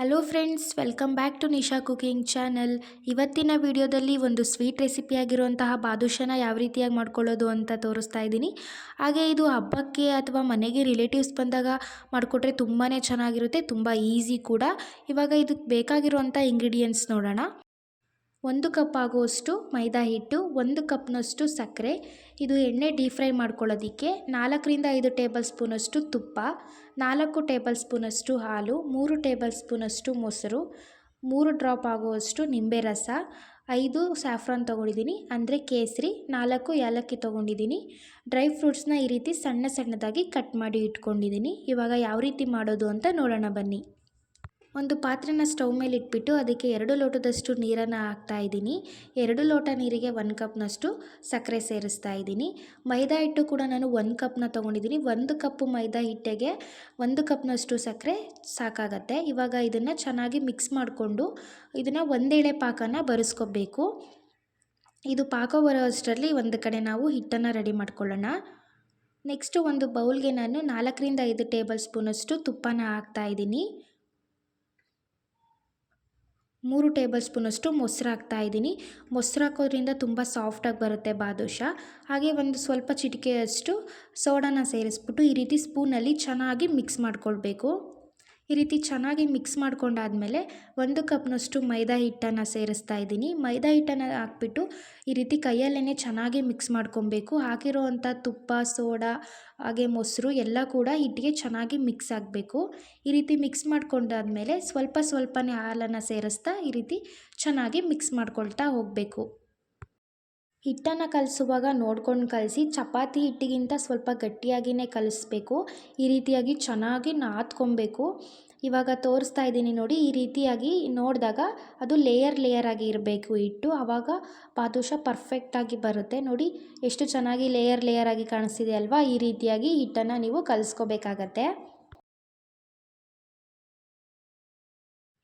Hello friends welcome back to Nisha cooking channel ಇವತ್ತಿನ ವಿಡಿಯೋದಲ್ಲಿ ಒಂದು ಸ್ವೀಟ್ ರೆಸಿಪಿ ಆಗಿರುವಂತಹ ಬಾದುಷನ ಯಾವ ರೀತಿಯಾಗಿ ಮಾಡ್ಕೊಳ್ಳೋದು ಅಂತ ತೋರಿಸ್ತಾ ಇದ್ದೀನಿ. ಹಾಗೆ ಇದು ಹಬ್ಬಕ್ಕೆ ಅಥವಾ ಮನೆಗೆ ರಿಲೇಟಿವ್ಸ್ ಬಂದಾಗ ಮಾಡಿಕೊಟ್ರೆ ತುಂಬಾ ಚೆನ್ನಾಗಿರುತ್ತೆ, ತುಂಬ ಈಸಿ ಕೂಡ. ಇವಾಗ ಇದಕ್ಕೆ ಬೇಕಾಗಿರುವಂಥ ಇಂಗ್ರೀಡಿಯೆಂಟ್ಸ್ ನೋಡೋಣ. ಒಂದು ಕಪ್ ಆಗುವಷ್ಟು ಮೈದಾ ಹಿಟ್ಟು, ಒಂದು ಕಪ್ನಷ್ಟು ಸಕ್ಕರೆ, ಇದು ಎಣ್ಣೆ ಡೀಪ್ ಫ್ರೈ ಮಾಡ್ಕೊಳ್ಳೋದಕ್ಕೆ ನಾಲ್ಕರಿಂದ ಐದು ಟೇಬಲ್ ಸ್ಪೂನಷ್ಟು ತುಪ್ಪ, ನಾಲ್ಕು ಟೇಬಲ್ ಸ್ಪೂನಷ್ಟು ಹಾಲು, ಮೂರು ಟೇಬಲ್ ಸ್ಪೂನಷ್ಟು ಮೊಸರು, ಮೂರು ಡ್ರಾಪ್ ಆಗುವಷ್ಟು ನಿಂಬೆ ರಸ, ಐದು ಸ್ಯಾಫ್ರಾನ್ ತೊಗೊಂಡಿದ್ದೀನಿ, ಅಂದರೆ ಕೇಸರಿ, ನಾಲ್ಕು ಏಲಕ್ಕಿ ತೊಗೊಂಡಿದ್ದೀನಿ, ಡ್ರೈ ಫ್ರೂಟ್ಸ್ನ ಈ ರೀತಿ ಸಣ್ಣ ಸಣ್ಣದಾಗಿ ಕಟ್ ಮಾಡಿ ಇಟ್ಕೊಂಡಿದ್ದೀನಿ, ಇವಾಗ ಯಾವ ರೀತಿ ಮಾಡೋದು ಅಂತ ನೋಡೋಣ ಬನ್ನಿ. ಒಂದು ಪಾತ್ರೆನ ಸ್ಟವ್ ಮೇಲೆ ಇಟ್ಬಿಟ್ಟು ಅದಕ್ಕೆ ಎರಡು ಲೋಟದಷ್ಟು ನೀರನ್ನು ಹಾಕ್ತಾ ಇದ್ದೀನಿ. ಎರಡು ಲೋಟ ನೀರಿಗೆ ಒಂದು ಕಪ್ನಷ್ಟು ಸಕ್ಕರೆ ಸೇರಿಸ್ತಾ ಇದ್ದೀನಿ. ಮೈದಾ ಹಿಟ್ಟು ಕೂಡ ನಾನು ಒಂದು ಕಪ್ನ ತೊಗೊಂಡಿದ್ದೀನಿ. ಒಂದು ಕಪ್ಪು ಮೈದಾ ಹಿಟ್ಟಿಗೆ ಒಂದು ಕಪ್ನಷ್ಟು ಸಕ್ಕರೆ ಸಾಕಾಗತ್ತೆ. ಇವಾಗ ಇದನ್ನು ಚೆನ್ನಾಗಿ ಮಿಕ್ಸ್ ಮಾಡಿಕೊಂಡು ಇದನ್ನು ಒಂದೇಳೆ ಪಾಕನ ಬರೆಸ್ಕೋಬೇಕು. ಇದು ಪಾಕ ಬರೋ ಅಷ್ಟರಲ್ಲಿ ಒಂದು ಕಡೆ ನಾವು ಹಿಟ್ಟನ್ನು ರೆಡಿ ಮಾಡ್ಕೊಳ್ಳೋಣ. ನೆಕ್ಸ್ಟು ಒಂದು ಬೌಲ್ಗೆ ನಾನು ನಾಲ್ಕರಿಂದ ಐದು ಟೇಬಲ್ ಸ್ಪೂನಷ್ಟು ತುಪ್ಪನ ಹಾಕ್ತಾ ಇದ್ದೀನಿ. ಮೂರು ಟೇಬಲ್ ಸ್ಪೂನಷ್ಟು ಮೊಸರು ಹಾಕ್ತಾ ಇದ್ದೀನಿ. ಮೊಸರು ಹಾಕೋದ್ರಿಂದ ತುಂಬ ಸಾಫ್ಟಾಗಿ ಬರುತ್ತೆ ಬಾದುಷ. ಹಾಗೆ ಒಂದು ಸ್ವಲ್ಪ ಚಿಟಿಕೆಯಷ್ಟು ಸೋಡಾನ ಸೇರಿಸ್ಬಿಟ್ಟು ಈ ರೀತಿ ಸ್ಪೂನಲ್ಲಿ ಚೆನ್ನಾಗಿ ಮಿಕ್ಸ್ ಮಾಡ್ಕೊಳ್ಬೇಕು. ಈ ರೀತಿ ಚೆನ್ನಾಗಿ ಮಿಕ್ಸ್ ಮಾಡ್ಕೊಂಡಾದಮೇಲೆ ಒಂದು ಕಪ್ನಷ್ಟು ಮೈದಾ ಹಿಟ್ಟನ್ನು ಸೇರಿಸ್ತಾ ಇದ್ದೀನಿ. ಮೈದಾ ಹಿಟ್ಟನ್ನು ಹಾಕ್ಬಿಟ್ಟು ಈ ರೀತಿ ಕೈಯಲ್ಲೇ ಚೆನ್ನಾಗಿ ಮಿಕ್ಸ್ ಮಾಡ್ಕೊಬೇಕು. ಹಾಕಿರೋವಂಥ ತುಪ್ಪ, ಸೋಡಾ, ಹಾಗೆ ಮೊಸರು ಎಲ್ಲ ಕೂಡ ಹಿಟ್ಟಿಗೆ ಚೆನ್ನಾಗಿ ಮಿಕ್ಸ್ ಆಗಬೇಕು. ಈ ರೀತಿ ಮಿಕ್ಸ್ ಮಾಡ್ಕೊಂಡಾದ್ಮೇಲೆ ಸ್ವಲ್ಪ ಸ್ವಲ್ಪನೇ ಹಾಲನ್ನು ಸೇರಿಸ್ತಾ ಈ ರೀತಿ ಚೆನ್ನಾಗಿ ಮಿಕ್ಸ್ ಮಾಡ್ಕೊಳ್ತಾ ಹೋಗಬೇಕು. ಹಿಟ್ಟನ್ನು ಕಲಿಸುವಾಗ ನೋಡ್ಕೊಂಡು ಕಲಸಿ ಚಪಾತಿ ಹಿಟ್ಟಿಗಿಂತ ಸ್ವಲ್ಪ ಗಟ್ಟಿಯಾಗಿಯೇ ಕಲಿಸ್ಬೇಕು. ಈ ರೀತಿಯಾಗಿ ಚೆನ್ನಾಗಿ ನಾದ್ಕೊಬೇಕು ಇವಾಗ ತೋರಿಸ್ತಾ ಇದ್ದೀನಿ ನೋಡಿ, ಈ ರೀತಿಯಾಗಿ ನೋಡಿದಾಗ ಅದು ಲೇಯರ್ ಲೇಯರ್ ಆಗಿ ಇರಬೇಕು ಹಿಟ್ಟು. ಆವಾಗ ಬಾದುಷ ಪರ್ಫೆಕ್ಟಾಗಿ ಬರುತ್ತೆ. ನೋಡಿ, ಎಷ್ಟು ಚೆನ್ನಾಗಿ ಲೇಯರ್ ಲೇಯರ್ ಆಗಿ ಕಾಣಿಸ್ತಿದೆ ಅಲ್ವಾ? ಈ ರೀತಿಯಾಗಿ ಹಿಟ್ಟನ್ನು ನೀವು ಕಲಿಸ್ಕೋಬೇಕಾಗತ್ತೆ.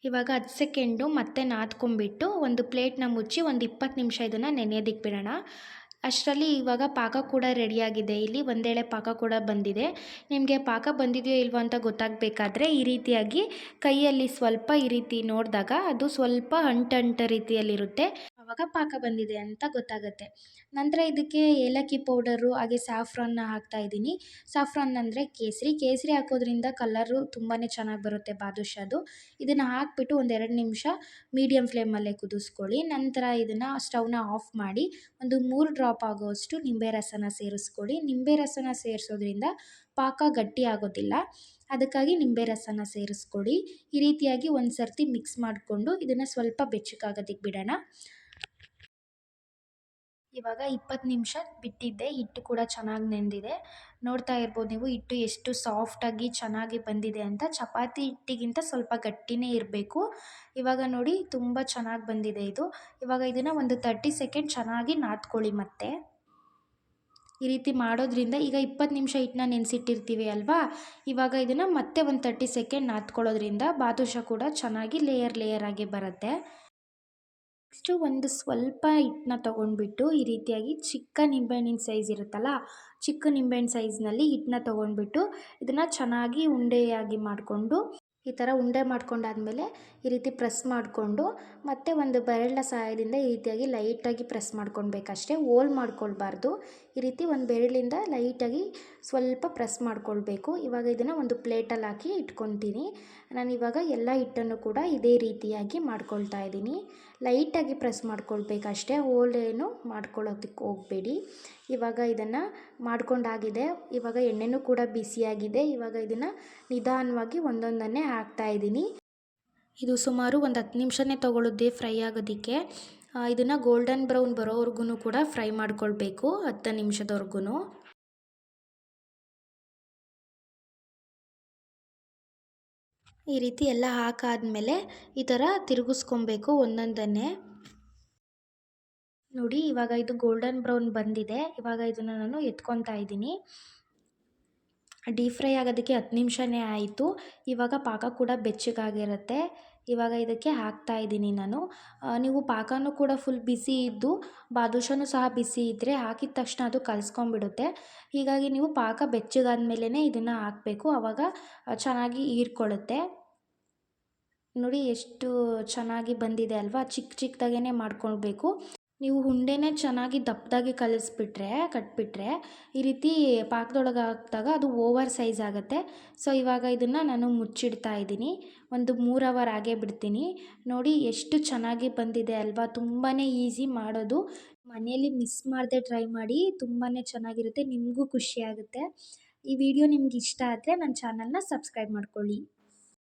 ಇವಾಗ ಹತ್ತು ಸೆಕೆಂಡು ಮತ್ತೆ ನಾದ್ಕೊಂಡ್ಬಿಟ್ಟು ಒಂದು ಪ್ಲೇಟ್ನ ಮುಚ್ಚಿ ಒಂದು ಇಪ್ಪತ್ತು ನಿಮಿಷ ಇದನ್ನು ನೆನೆಯೋದಕ್ಕೆ ಬಿಡೋಣ. ಅಷ್ಟರಲ್ಲಿ ಇವಾಗ ಪಾಕ ಕೂಡ ರೆಡಿಯಾಗಿದೆ. ಇಲ್ಲಿ ಒಂದೇಳೆ ಪಾಕ ಕೂಡ ಬಂದಿದೆ. ನಿಮಗೆ ಪಾಕ ಬಂದಿದೆಯೋ ಇಲ್ವೋ ಅಂತ ಗೊತ್ತಾಗಬೇಕಾದ್ರೆ ಈ ರೀತಿಯಾಗಿ ಕೈಯಲ್ಲಿ ಸ್ವಲ್ಪ ಈ ರೀತಿ ನೋಡಿದಾಗ ಅದು ಸ್ವಲ್ಪ ಅಂಟಂಟ ರೀತಿಯಲ್ಲಿರುತ್ತೆ. ಆವಾಗ ಪಾಕ ಬಂದಿದೆ ಅಂತ ಗೊತ್ತಾಗುತ್ತೆ. ನಂತರ ಇದಕ್ಕೆ ಏಲಕ್ಕಿ ಪೌಡರು, ಹಾಗೆ ಸ್ಯಾಫ್ರಾನ್ನ ಹಾಕ್ತಾ ಇದ್ದೀನಿ. ಸಾಫ್ರಾನ್ ಅಂದರೆ ಕೇಸರಿ. ಕೇಸರಿ ಹಾಕೋದ್ರಿಂದ ಕಲರು ತುಂಬಾ ಚೆನ್ನಾಗಿ ಬರುತ್ತೆ ಬಾದುಷದು ಇದನ್ನು ಹಾಕ್ಬಿಟ್ಟು ಒಂದೆರಡು ನಿಮಿಷ ಮೀಡಿಯಮ್ ಫ್ಲೇಮಲ್ಲೇ ಕುದಿಸ್ಕೊಳ್ಳಿ. ನಂತರ ಇದನ್ನು ಸ್ಟವ್ನ ಆಫ್ ಮಾಡಿ ಒಂದು ಮೂರು ಡ್ರಾಪ್ ಆಗೋವಷ್ಟು ನಿಂಬೆ ರಸನ ಸೇರಿಸ್ಕೊಳ್ಳಿ. ನಿಂಬೆ ರಸನ ಸೇರಿಸೋದ್ರಿಂದ ಪಾಕ ಗಟ್ಟಿ ಆಗೋದಿಲ್ಲ. ಅದಕ್ಕಾಗಿ ನಿಂಬೆ ರಸನ ಸೇರಿಸ್ಕೊಳ್ಳಿ. ಈ ರೀತಿಯಾಗಿ ಒಂದು ಸರ್ತಿ ಮಿಕ್ಸ್ ಮಾಡಿಕೊಂಡು ಇದನ್ನು ಸ್ವಲ್ಪ ಬೆಚ್ಚಗಾಗೋದಕ್ಕೆ ಬಿಡೋಣ. ಇವಾಗ ಇಪ್ಪತ್ತು ನಿಮಿಷ ಬಿಟ್ಟಿದ್ದೆ, ಹಿಟ್ಟು ಕೂಡ ಚೆನ್ನಾಗಿ ನೆಂದಿದೆ. ನೋಡ್ತಾ ಇರ್ಬೋದು ನೀವು, ಹಿಟ್ಟು ಎಷ್ಟು ಸಾಫ್ಟಾಗಿ ಚೆನ್ನಾಗಿ ಬಂದಿದೆ ಅಂತ. ಚಪಾತಿ ಹಿಟ್ಟಿಗಿಂತ ಸ್ವಲ್ಪ ಗಟ್ಟಿನೇ ಇರಬೇಕು. ಇವಾಗ ನೋಡಿ, ತುಂಬ ಚೆನ್ನಾಗಿ ಬಂದಿದೆ ಇದು. ಇವಾಗ ಇದನ್ನು ಒಂದು ತರ್ಟಿ ಸೆಕೆಂಡ್ ಚೆನ್ನಾಗಿ ನಾದ್ಕೊಳ್ಳಿ ಮತ್ತೆ. ಈ ರೀತಿ ಮಾಡೋದ್ರಿಂದ ಈಗ ಇಪ್ಪತ್ತು ನಿಮಿಷ ಹಿಟ್ಟನ್ನ ನೆನೆಸಿಟ್ಟಿರ್ತೀವಿ ಅಲ್ವಾ? ಇವಾಗ ಇದನ್ನು ಮತ್ತೆ ಒಂದು ತರ್ಟಿ ಸೆಕೆಂಡ್ ನಾದ್ಕೊಳ್ಳೋದ್ರಿಂದ ಬಾದುಷ ಕೂಡ ಚೆನ್ನಾಗಿ ಲೇಯರ್ ಲೇಯರ್ ಆಗಿ ಬರುತ್ತೆ. ನೆಕ್ಸ್ಟು ಒಂದು ಸ್ವಲ್ಪ ಹಿಟ್ಟನ್ನ ತೊಗೊಂಡ್ಬಿಟ್ಟು ಈ ರೀತಿಯಾಗಿ ಚಿಕ್ಕ ನಿಂಬೆಹಣ್ಣಿನ ಸೈಜ್ ಇರುತ್ತಲ್ಲ, ಚಿಕ್ಕ ನಿಂಬೆಹಣ್ಣು ಸೈಜ್ನಲ್ಲಿ ಹಿಟ್ಟನ್ನ ತೊಗೊಂಡ್ಬಿಟ್ಟು ಇದನ್ನು ಚೆನ್ನಾಗಿ ಉಂಡೆಯಾಗಿ ಮಾಡಿಕೊಂಡು, ಈ ಥರ ಉಂಡೆ ಮಾಡ್ಕೊಂಡಾದಮೇಲೆ ಈ ರೀತಿ ಪ್ರೆಸ್ ಮಾಡಿಕೊಂಡು, ಮತ್ತೆ ಒಂದು ಬೆರಳಿನ ಸಹಾಯದಿಂದ ಈ ರೀತಿಯಾಗಿ ಲೈಟಾಗಿ ಪ್ರೆಸ್ ಮಾಡ್ಕೊಳ್ಬೇಕಷ್ಟೇ, ಹೋಲ್ ಮಾಡ್ಕೊಳ್ಬಾರ್ದು. ಈ ರೀತಿ ಒಂದು ಬೆರಳಿಂದ ಲೈಟಾಗಿ ಸ್ವಲ್ಪ ಪ್ರೆಸ್ ಮಾಡ್ಕೊಳ್ಬೇಕು. ಇವಾಗ ಇದನ್ನು ಒಂದು ಪ್ಲೇಟಲ್ಲಿ ಹಾಕಿ ಇಟ್ಕೊತೀನಿ. ನಾನು ಇವಾಗ ಎಲ್ಲ ಹಿಟ್ಟನ್ನು ಕೂಡ ಇದೇ ರೀತಿಯಾಗಿ ಮಾಡ್ಕೊಳ್ತಾ ಇದ್ದೀನಿ. ಲೈಟಾಗಿ ಪ್ರೆಸ್ ಮಾಡ್ಕೊಳ್ಬೇಕಷ್ಟೇ ಹೋಲ್ ಏನು ಮಾಡ್ಕೊಳ್ಳೋದಕ್ಕೆ ಹೋಗಬೇಡಿ. ಇವಾಗ ಇದನ್ನು ಮಾಡ್ಕೊಂಡಾಗಿದೆ, ಇವಾಗ ಎಣ್ಣೆನೂ ಕೂಡ ಬಿಸಿಯಾಗಿದೆ ಇವಾಗ ಇದನ್ನು ನಿಧಾನವಾಗಿ ಒಂದೊಂದನ್ನೇ ಹಾಕ್ತಾ ಇದ್ದೀನಿ. ಇದು ಸುಮಾರು ಒಂದು ಹತ್ತು ನಿಮಿಷನೇ ತೊಗೊಳುತ್ತೆ ಫ್ರೈ ಆಗೋದಕ್ಕೆ. ಇದನ್ನು ಗೋಲ್ಡನ್ ಬ್ರೌನ್ ಬರೋವರೆಗೂ ಕೂಡ ಫ್ರೈ ಮಾಡ್ಕೊಳ್ಬೇಕು, ಹತ್ತು ನಿಮಿಷದವರೆಗೂ ಈ ರೀತಿ ಎಲ್ಲ ಹಾಕಾದ್ಮೇಲೆ ಈ ಥರ ತಿರುಗಿಸ್ಕೊಬೇಕು ಒಂದೊಂದನ್ನೇ. ನೋಡಿ, ಇವಾಗ ಇದು ಗೋಲ್ಡನ್ ಬ್ರೌನ್ ಬಂದಿದೆ. ಇವಾಗ ಇದನ್ನು ನಾನು ಎತ್ಕೊತಾ ಇದ್ದೀನಿ. ಡೀಪ್ ಫ್ರೈ ಆಗೋದಕ್ಕೆ ಹತ್ತು ನಿಮಿಷನೇ ಆಯಿತು. ಇವಾಗ ಪಾಕ ಕೂಡ ಬೆಚ್ಚಗಾಗಿರುತ್ತೆ. ಇವಾಗ ಇದಕ್ಕೆ ಹಾಕ್ತಾ ಇದ್ದೀನಿ ನಾನು. ನೀವು ಪಾಕನೂ ಕೂಡ ಫುಲ್ ಬಿಸಿ ಇದ್ದು, ಬಾದುಷಾನು ಸಹ ಬಿಸಿ ಇದ್ದರೆ ಹಾಕಿದ ತಕ್ಷಣ ಅದು ಕಲಿಸ್ಕೊಂಬಿಡುತ್ತೆ ಹೀಗಾಗಿ ನೀವು ಪಾಕ ಬೆಚ್ಚಗಾದ ಮೇಲೇ ಇದನ್ನು ಹಾಕಬೇಕು. ಆವಾಗ ಚೆನ್ನಾಗಿ ಹೀರ್ಕೊಳ್ಳುತ್ತೆ. ನೋಡಿ ಎಷ್ಟು ಚೆನ್ನಾಗಿ ಬಂದಿದೆ ಅಲ್ವಾ? ಚಿಕ್ಕ ಚಿಕ್ಕದಾಗೇ ಮಾಡ್ಕೊಳ್ಬೇಕು. ನೀವು ಉಂಡೆನೇ ಚೆನ್ನಾಗಿ ದಪ್ಪದಾಗಿ ಕಲಿಸ್ಬಿಟ್ರೆ, ಕಟ್ಬಿಟ್ರೆ, ಈ ರೀತಿ ಪಾಕದೊಳಗೆ ಹಾಕಿದಾಗ ಅದು ಓವರ್ ಸೈಜ್ ಆಗುತ್ತೆ. ಸೊ, ಇವಾಗ ಇದನ್ನು ನಾನು ಮುಚ್ಚಿಡ್ತಾ ಇದ್ದೀನಿ. ಒಂದು ಮೂರು ಅವರ್ ಆಗೇ ಬಿಡ್ತೀನಿ. ನೋಡಿ ಎಷ್ಟು ಚೆನ್ನಾಗಿ ಬಂದಿದೆ ಅಲ್ವಾ? ತುಂಬಾ ಈಸಿ ಮಾಡೋದು. ಮನೆಯಲ್ಲಿ ಮಿಸ್ ಮಾಡದೆ ಟ್ರೈ ಮಾಡಿ ತುಂಬಾ ಚೆನ್ನಾಗಿರುತ್ತೆ, ನಿಮಗೂ ಖುಷಿಯಾಗುತ್ತೆ ಈ ವಿಡಿಯೋ ನಿಮ್ಗೆ ಇಷ್ಟ ಆದರೆ ನನ್ನ ಚಾನಲ್ನ ಸಬ್ಸ್ಕ್ರೈಬ್ ಮಾಡ್ಕೊಳ್ಳಿ.